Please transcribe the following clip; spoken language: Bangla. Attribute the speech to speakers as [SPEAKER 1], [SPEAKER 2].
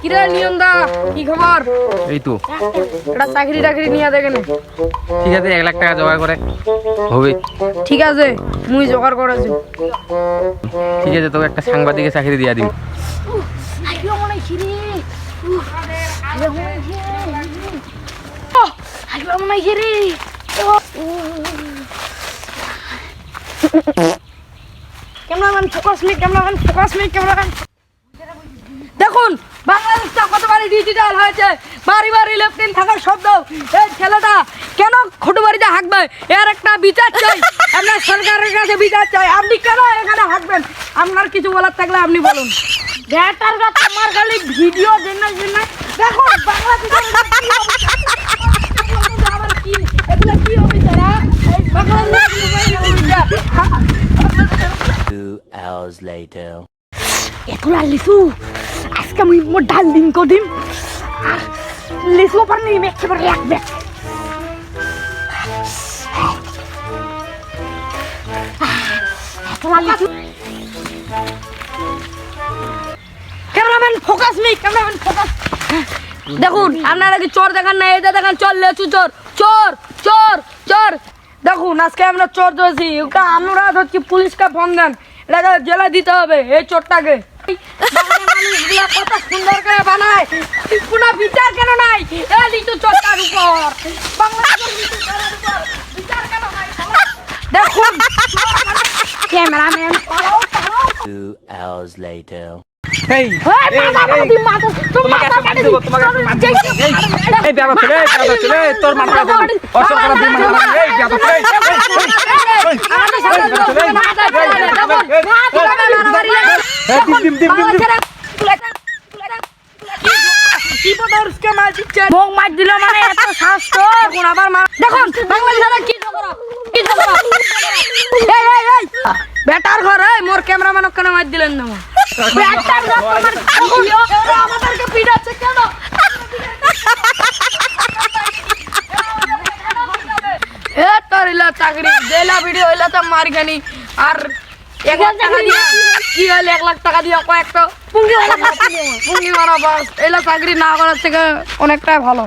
[SPEAKER 1] কিরে নিয়ন দা কি খবর?
[SPEAKER 2] এই তো।
[SPEAKER 1] এটা চাকরি টাকরি নিয়ে দেখেন
[SPEAKER 2] ঠিক আছে এক লাখ টাকা জোগাড় করে। হবে।
[SPEAKER 1] ঠিক আছে মুই জোগাড় করেছি।
[SPEAKER 2] ঠিক আছে তোকে একটা সাংবাদিকের চাকরি দিয়ে দিই
[SPEAKER 1] cameraman focus me cameraman focus me cameraman দেখুন বাংলাদেশটা কতবারই ডিজিটাল হয়েছে? বাড়ি বাড়ি লেফটেন থাকার শব্দ এই ছেলেটা কেন খোটো বাড়িতে হাঁকবে? এর একটা বিচার চাই আপনার সরকারের কাছে বিচার চাই। আপনি কেন এখানে হাঁকবেন? আপনার কিছু বলার থাকলে আপনি বলুন। ব্যাটার কাছে আমার খালি ভিডিও বাংলাদেশের কি এগুলো কি অফিসার এই
[SPEAKER 3] Two hours later.
[SPEAKER 1] এতলা লিচু। আজকে আমি মোর ডাল দিন কদিন লিচু পারনি একেবারে রাখবে এতলা লিচু। ফোকাস দেখুন আপনারা কি চোর দেখান না এটা দেখান চল লেচু চোর চোর চোর চোর দেখুন, আজকে আমরা চোর ধরেছি আমরা ধরছি পুলিশকে ফোন দেন এটাকে জেলা দিতে হবে, এই চোরটাকে। কত সুন্দর করে বানায় কোনো বিচার কেন নাই এই লিচু উপর দেখুন ক্যামেরাম্যান
[SPEAKER 3] Two hours later.
[SPEAKER 2] এই তোর মাথা।
[SPEAKER 1] বেটার ঘর মোর ক্যামেরাম্যান কেন মার দিলেন না বেটার ঘর তোমার আমাদেরকে পিটাচ্ছে কেন? এ তোর ইলা চাকরি। দেলা ভিডিও হইলা তো মার আর এক লাখ টাকা দিয়া। কি হইলে এক লাখ টাকা দিয়া কয়েকটা? পুঙ্গি মারা বাস। এলা চাকরি না করার থেকে অনেকটাই ভালো।